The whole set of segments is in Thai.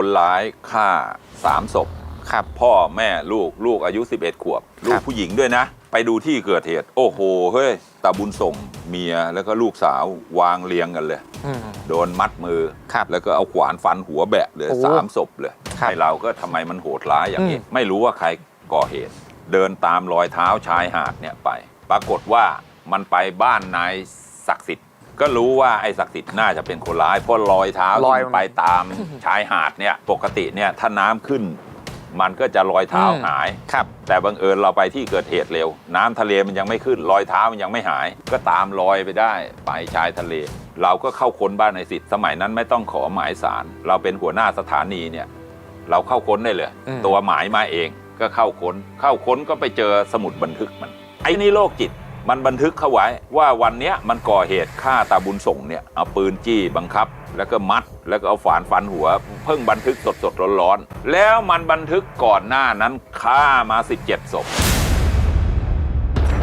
คนร้ายฆ่าสามศพ ครับ พ่อแม่ลูกลูกอายุ 11 ขวบ ลูครักบผู้หญิงด้วยนะ ไปดูที่เกิดเหตุ โอ้โหเฮ้ยตาบุญส่งเมียแล้วก็ลูกสาววางเรียงกันเลย อืม โดนมัดมือ ครับแล้วก็เอาขวานฟันหัวแบะเลยโอ้สามศพเลยครับไอเราก็ทำไมมันโหดร้ายอย่างนี้ อืม ไม่รู้ว่าใครก่อเหตุ เดินตามรอยเท้าชายหาดเนี่ยไป ปรากฏว่ามันไปบ้านนายศักดิ์สิทธิ์ ก็รู้ว่าไอ้ศักดิ์สิทธิ์น่าจะเป็นคนร้ายเพราะรอยเท้ารอยที่มัน ไปตามชายหาดเนี่ยปกติเนี่ยถ้าน้ำขึ้น มันก็จะรอยเท้าอืม หาย ครับ แต่บังเอิญเราไปที่เกิดเหตุเร็ว น้ำทะเลมันยังไม่ขึ้น รอยเท้ามันยังไม่หาย ก็ตามรอยไปได้ไปชายทะเล เราก็เข้าค้นบ้านในสิทธิ์สมัยนั้นไม่ต้องขอหมายสาร เราเป็นหัวหน้าสถานีเนี่ย เราเข้าค้นได้เลย อืม ตัวหมายมาเองก็เข้าค้น เข้าค้นก็ไปเจอสมุดบันทึกมัน ไอ้นี่โรคจิต มันบันทึกเข้าไว้ว่าวันเนี้ยมันก่อเหตุฆ่าตาบุญส่งเนี่ยเอาปืนจี้บังคับ แล้วก็มัดแล้วก็เอาฝานฟันหัว เพิ่งบันทึกสดสดๆร้อนๆแล้วมันบันทึกก่อนหน้านั้นฆ่ามา 17ศพ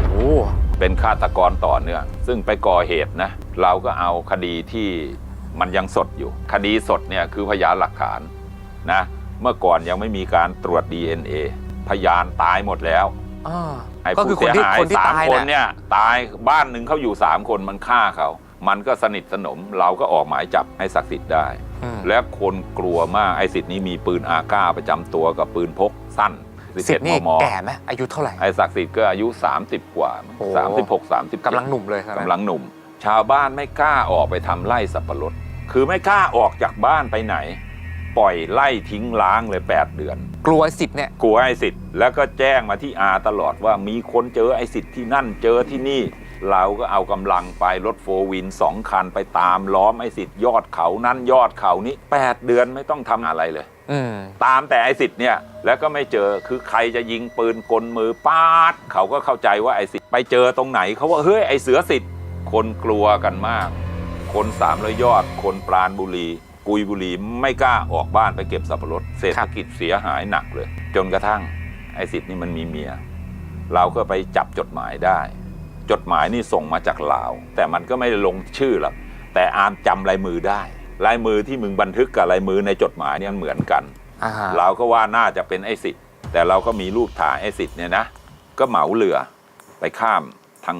โอ้เป็นฆาตกรต่อเนื่องซึ่งไปก่อเหตุนะเราก็เอาคดีที่มันยังสดอยู่ คดีสดเนี่ยคือพยานหลักฐานนะเมื่อก่อนยังไม่มีการตรวจ DNA พยานตายหมดแล้วอ่า ไอ้ก็คืผู้อคนเสียที่หายคนที่สามตายคนเนี่ยเนี่ยตายบ้านหนึ่งเขาอยู่สามคนมันฆ่าเขา มันก็สนิทสนมเราก็ออกหมายจับให้ศักดิ์สิทธิ์ได้ อืม และคนกลัวมากไอ้สิทธิ์นี้มีปืนอาก้าประจำตัวกับปืนพกสั้นสิทธิ์นี่11มมแก่ไหมอายุเท่าไหร่ ไอ้ศักดิ์สิทธิ์ก็อายุ 30 กว่า โอ้ 36 30 กำลังหนุ่มเลยครับกำลังหนุ่ม ชาวบ้านไม่กล้าออกไปทำไร่สับปะรด คือไม่กล้าออกจากบ้านไปไหน ปล่อยไล่ทิ้งล้างเลย 8 เดือน กลัวสิทธิ์เนี่ย กลัวไอ้สิทธิ์แล้วก็แจ้งมาที่อาตลอดว่ามีคนเจอไอ้สิทธิ์ที่นั่นเจอที่นี่ เราก็เอากำลังไปรถโฟร์วินสองคันไปตามล้อมไอ้สิทธิ์ยอดเขานั่นยอดเขานี้ 8 เดือนไม่ต้องทำอะไรเลย อืม ตามแต่ไอ้สิทธิ์เนี่ยแล้วก็ไม่เจอคือใครจะยิงปืนกลมือป้าด เขาก็เข้าใจว่าไอ้สิทธิ์ไปเจอตรงไหนเขาว่าเฮ้ยไอ้เสือสิทธิ์คนกลัวกันมาก คนสามร้อยยอดคนปราณบุรี กุยบุรีไม่กล้าออกบ้านไปเก็บสับปะรดเศรษฐกิจเสียหายหนักเลย จนกระทั่งไอ้สิทธิ์นี่มันมีเมีย เราก็ไปจับจดหมายได้ จดหมายนี่ส่งมาจากลาว แต่มันก็ไม่ได้ลงชื่อหรอกแต่อามจำลายมือได้ ลายมือที่มึงบันทึกกับลายมือในจดหมายเนี่ยมันเหมือนกันอ่าเราก็ว่าน่าจะเป็นไอ้สิทธิ์แต่เราก็มีรูปถ่ายไอ้สิทธิ์เนี่ยนะก็เหมาเรือไปข้ามทาง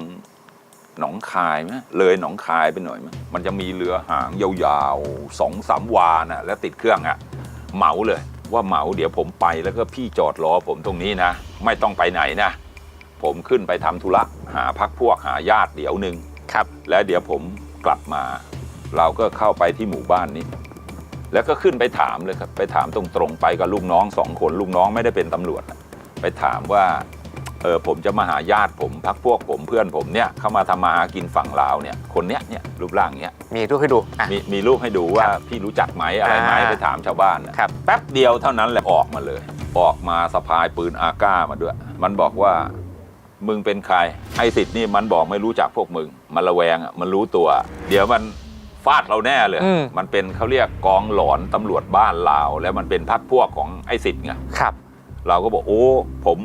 หนองคายไหมเลยหนองคายไปหน่อยมั้ยมันจะมีเรือหางยาวๆสองสามวานะแล้วติดเครื่องอะ่ะเหมาเลยว่าเหมาเดี๋ยวผมไปแล้วก็พี่จอดรอผมตรงนี้นะ ไม่ต้องไปไหนนะ ผมขึ้นไปทำธุระหาพักพวกหาญาติเดี๋ยวหนึ่งครับ แล้วเดี๋ยวผมกลับมา เราก็เข้าไปที่หมู่บ้านนี้ แล้วก็ขึ้นไปถามเลยครับ ไปถามตรงๆไปกับลูกน้องสองคนลูกน้องไม่ได้เป็นตำรวจนะไปถามว่าเออผมจะมาหาญาติผมพักพวกผมเพื่อนผมเนี่ยเข้ามาทำมาหากินฝั่งลาวเนี่ยคนเนี้ยเนี่ยรูปร่างเนี้ยมีรูปให้ดูอะ มีมีรูปให้ดูว่าพี่รู้จักไหมอะไรไหมอ่า ไปถามชาวบ้านนะครับ แป๊บเดียวเท่านั้นแหละออกมาเลย ออกมาสะพายปืนอาก้ามาด้วย มันบอกว่ามึงเป็นใคร ไอ้สิทธิ์นี่มันบอกไม่รู้จักพวกมึง มันระแวงอะมันรู้ตัว เดี๋ยวมันฟาดเราแน่เลย อืม มันเป็นเขาเรียกกองหลอนตำรวจบ้านลาว แล้วมันเป็นพักพวกของไอ้สิทธิ์ไง ครับ เราก็บอกโอ้ผม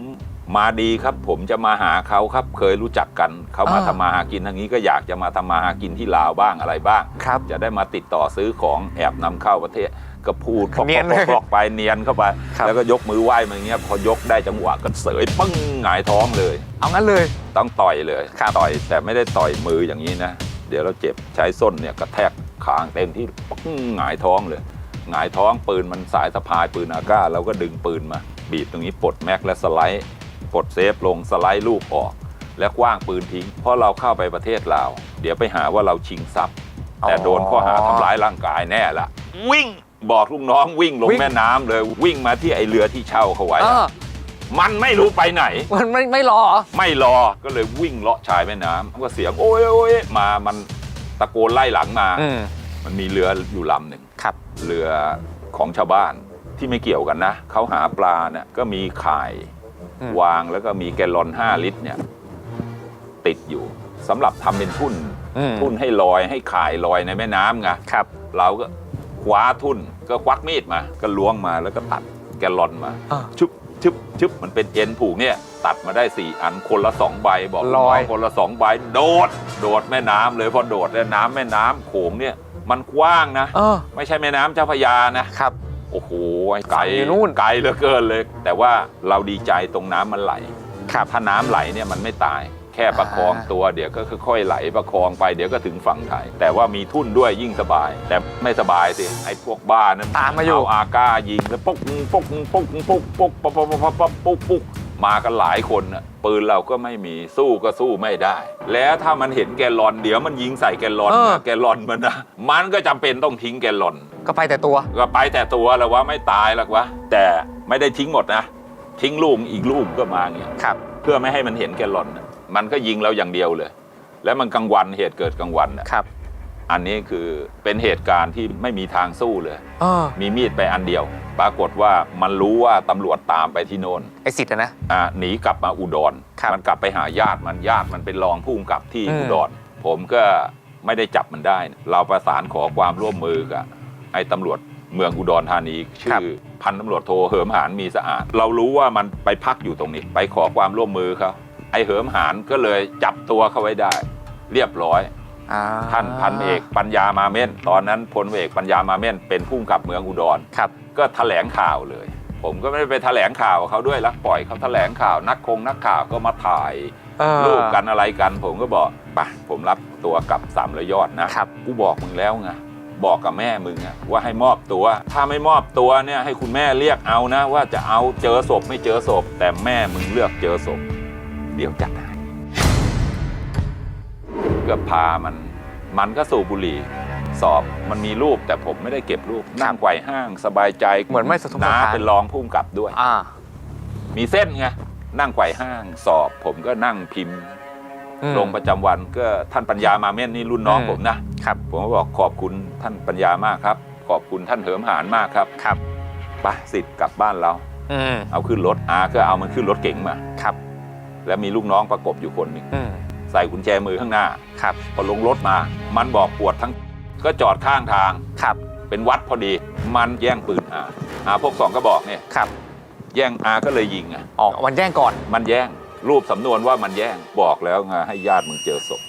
มาดีครับผมจะมาหาเขาครับเคยรู้จักกันเขามาอ่าทำมาหากินทางนี้ก็อยากจะมาทำมาหากินที่ลาวบ้างอะไรบ้าง ครับจะได้มาติดต่อซื้อของแอบนำเข้าประเทศก็พูดเนียนเลยปอกๆๆๆไปเนียนเข้าไป ครับ แล้วก็ยกมือไหว้มาอย่างเงี้ยพอยกได้จังหวะก็เสยปึ้งหงายท้องเลย เอางั้นเลย ต้องต่อยเลยครับต่อยแต่ไม่ได้ต่อยมืออย่างนี้นะ เดี๋ยวเราเจ็บใช้ส้นเนี่ยกระแทกคางเต็มที่ปึ้งหงายท้องเลยหงายท้องปืนมันสายสะพายปืนอาก้าเราก็ดึงปืนมา บีบตรงนี้ปลดแม็กและสไลด์ ปลดเซฟลงสไลด์ลูกออก แล้วคว้างปืนทิ้ง เพราะเราเข้าไปประเทศลาว เดี๋ยวไปหาว่าเราชิงทรัพย์ แต่โดนข้อหาทำร้ายร่างกายแน่ละวิ่งบอกลูกน้องวิ่งลงวิ่ง แม่น้ำเลยวิ่งมาที่ไอเรือที่เช่าเขาไว้เออมันไม่รู้ไปไหน มันไม่ไม่รอเหรอ ไม่รอ ก็เลยวิ่งเลาะชายแม่น้ำก็เสียงโอ้ยโอ้ยมา มันตะโกนไล่หลังมา อืมมันมีเรืออยู่ลำหนึ่ง ครับ เรือของชาวบ้านที่ไม่เกี่ยวกันนะ เขาหาปลาเนี่ยก็มีข่ายอืม วางแล้วก็มีแกลลอน 5 ลิตรเนี่ยติดอยู่สำหรับทำเป็นทุ่น อืมทุ่นให้ลอยให้ข่ายลอยในแม่น้ำไงครับ เราก็คว้าทุ่นก็ควักมีดมา ก็ล้วงมาแล้วก็ตัดแกลลอนมาอ่าชุบชึบชึบมันเป็นเอ็นผูกเนี่ย ตัดมาได้สี่อันคนละสองใบบอกลอย น้งคนละสองใบโดด โดดแม่น้ำเลยพอโดดแล้วน้ำแม่น้ำโขงเนี่ย มันกว้างนะ เออไม่ใช่แม่น้ำเจ้าพระยานะ ครับ โอ้โหไกลอยู่นู่นไกลเหลือเกินเลย แต่ว่าเราดีใจตรงน้ำมันไหลครับถ้าน้ำไหลเนี่ยมันไม่ตาย แค่ประคองอ่าตัวเดี๋ยวก็ค่อยๆไหลประคองไปเดี๋ยวก็ถึงฝั่งไทย แต่ว่ามีทุ่นด้วยยิ่งสบาย แต่ไม่สบายสิไอ้พวกบ้านั้นตามมาอยู่เออาก้ายิงแล้วปุ๊กปุ๊กปุ๊กปุ๊กปุ๊กปุ๊กปุ๊กปุ๊กปุ๊กปุ๊กปุ๊ก มากันหลายคนน่ะปืนเราก็ไม่มีสู้ก็สู้ไม่ได้ แล้วถ้ามันเห็นแกลลอนเดี๋ยวมันยิงใส่แกลลอนเออ นะแกลลอนมันนะมันก็จำเป็นต้องทิ้งแกลลอน ก็ไปแต่ตัว ก็ไปแต่ตัวแล้วว่าไม่ตายหรอกวะแต่ไม่ได้ทิ้งหมดนะ ทิ้งลูกอีกลูกก็มาอย่างเงี้ยครับ เพื่อไม่ให้มันเห็นแกลลอนน่ะมันก็ยิงเราอย่างเดียวเลย แล้วมันกลางวันเหตุเกิดกลางวันน่ะ ครับ อันนี้คือเป็นเหตุการณ์ที่ไม่มีทางสู้เลยเออมีมีดไปอันเดียว ปรากฏว่ามันรู้ว่าตำรวจตามไปที่โน่นไอสิทธิ์อะนะ อ่าหนีกลับมาอุดร ครับมันกลับไปหาญาติมันญาติมันเป็นรองผู้กำกับที่อืม อุดร ผมก็ไม่ได้จับมันได้ เราประสานขอความร่วมมือกับไอ้ตำรวจเมืองอุดรธานีชื่อพันตำรวจโทเหิมหานมีสะอาด เรารู้ว่ามันไปพักอยู่ตรงนี้ ไปขอความร่วมมือเขาไอ้เหิมหานก็เลยจับตัวเขาไว้ได้ เรียบร้อยอ่า ท่านพันเอกปัญญามาเม่น ตอนนั้นพลเอกปัญญามาเม่น เป็นผู้กำกับเมืองอุดรครับ ก็แถลงข่าวเลย ผมก็ไม่ได้ไปแถลงข่าวเขาด้วยรักปล่อยเขาแถลงข่าวนักคงนักข่าวก็มาถ่ายเออรูปกันอะไรกัน ผมก็บอกไปผมรับตัวกลับสามระยอดนะครับกูบอกมึงแล้วไงบอกกับแม่มึงอะว่าให้มอบตัว ถ้าไม่มอบตัวเนี่ยให้คุณแม่เรียกเอานะ ว่าจะเอาเจอศพไม่เจอศพ แต่แม่มึงเลือกเจอศพ เดี๋ยวจัดให้ ก็พามัน มันก็สูบบุหรี่ สอบมันมีรูปแต่ผมไม่ได้เก็บรูปนั่งไกวห้างสบายใจเหมือนไม่สะทกสะน้าท้าน เป็นรองผู้กำกับด้วย อ่า มีเส้นไงนั่งไกวห้างสอบ ผมก็นั่งพิมพ์อืมลงประจำวันก็ท่านปัญญามาเม่นนี่รุ่นน้องอืม ผมนะครับ ผมก็บอกขอบคุณท่านปัญญามากครับ ขอบคุณท่านเหิมหานมากครับครับ ไปสิทธิ์กลับบ้านเรา อืม เอาขึ้นรถอาก็เอามันขึ้นรถเก๋งมา ครับ แล้วมีลูกน้องประกบอยู่คนหนึ่ง อืม ใส่กุญแจมือข้างหน้าครับพอลงรถมา มันบอกปวดทั้งก็จอดข้างทางครับ เป็นวัดพอดี มันแย่งปืนอาอาพวกสองก็บอกเนี่ยครับ แย่งอาก็เลยยิงอะออกวันแจ้งก่อนมันแย่งรูปสำนวนว่ามันแย่งบอกแล้วไงให้ญาติมึงเจอศพ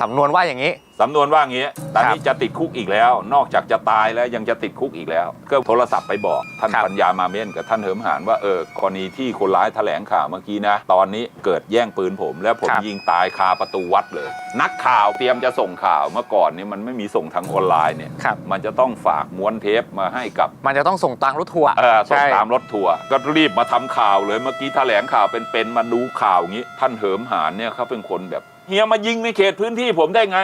สำนวนว่าอย่างนี้ สำนวนว่างี้ตอนนี้จะติดคุกอีกแล้ว นอกจากจะตายแล้วยังจะติดคุกอีกแล้ว ก็โทรศัพท์ไปบอกท่านครับ ปัญญามาเม่นกับท่านเหิมหานว่าเออกรณีที่คนร้ายแถลงข่าวเมื่อกี้นะ ตอนนี้เกิดแย่งปืนผม แล้วผมครับยิงตายคาประตูวัดเลย นักข่าวเตรียมจะส่งข่าวเมื่อก่อนนี้มันไม่มีส่งทางออนไลน์เนี่ยครับ มันจะต้องฝากม้วนเทปมาให้กับ มันจะต้องส่งตังรถทัวร์เออส่งใช่ ตามรถทัวร์ก็รีบมาทำข่าวเลยเมื่อกี้แถลงข่าวเป็นๆมาดูข่าวงี้ ท่านเหิมหานเนี่ยเขาเป็นคนแบบ เฮียมายิงในเขตพื้นที่ผมได้ไง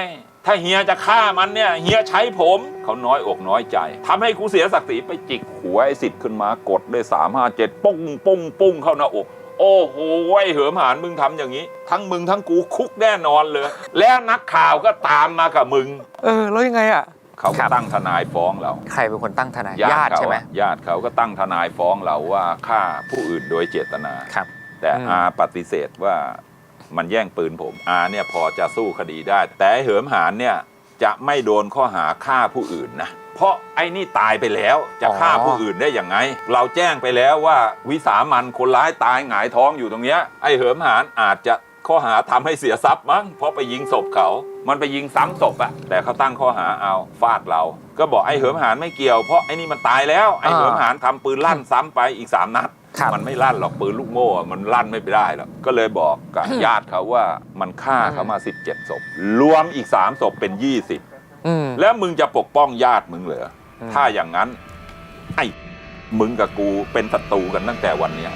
ถ้าเฮียจะฆ่ามันเนี่ยเฮียใช้ผมเขาน้อยอกน้อยใจทำให้กูเสียศักดิ์ศรีไปจิกหัวไอ้สิทธิ์ขึ้นมากดด้วยสามห้าเจ็ดปุ้งปุ้งปุ้งเข้าหน้าอกโอ้โหไอ้เหิมหานมึงทำอย่างนี้ ทั้งมึงทั้งกูคุกแน่นอนเลย แล้วนักข่าวก็ตามมากับมึง เออแล้วยังไงอะเขาครัก็บตั้งทนายฟ้องเรา ใครเป็นคนตั้งทนายญาญาติติเขาใช่ไหมอะญาติเขาก็ตั้งทนายฟ้องเราว่าฆ่าผู้อื่นโดยเจตนาครับ แต่อืมอาปฏิเสธว่า มันแย่งปืนผมอาเนี่ยพอจะสู้คดีได้ แต่เหิมหานเนี่ยจะไม่โดนข้อหาฆ่าผู้อื่นนะเพราะไอ้นี่ตายไปแล้วจะฆ่าผู้อื่นได้ย่างไง เราแจ้งไปแล้วว่าวิสามันคนร้ายตายหงายท้องอยู่ตรงเนี้ยไอ้เหิมหานอาจจะข้อหาทำให้เสียทรัพย์มั้งเพราะไปยิงศพเขา มันไปยิงซ้ำศพอะแต่เขาตั้งข้อหาเอาฟาดเรา ก็บอกไอ้เหิมหานไม่เกี่ยวเพราะไอ้นี่มันตายแล้วไอ้เหิมหานทำปืนลั่นซ้ำไปอีกสามนัด ครับมันไม่ลั่นหรอกปืนลูกโม่อะมันลั่นไม่ได้หรอกก็เลยบอกกับอืมญาติเขาว่ามันฆ่าเขามา 17ศพรวมอีก 3ศพเป็น20อืมแล้วมึงจะปกป้องญาติมึงเหรออม ถ้าอย่างนั้น ไอ้ มึงกับกูเป็นศัตรูกันตั้งแต่วันเนี้ย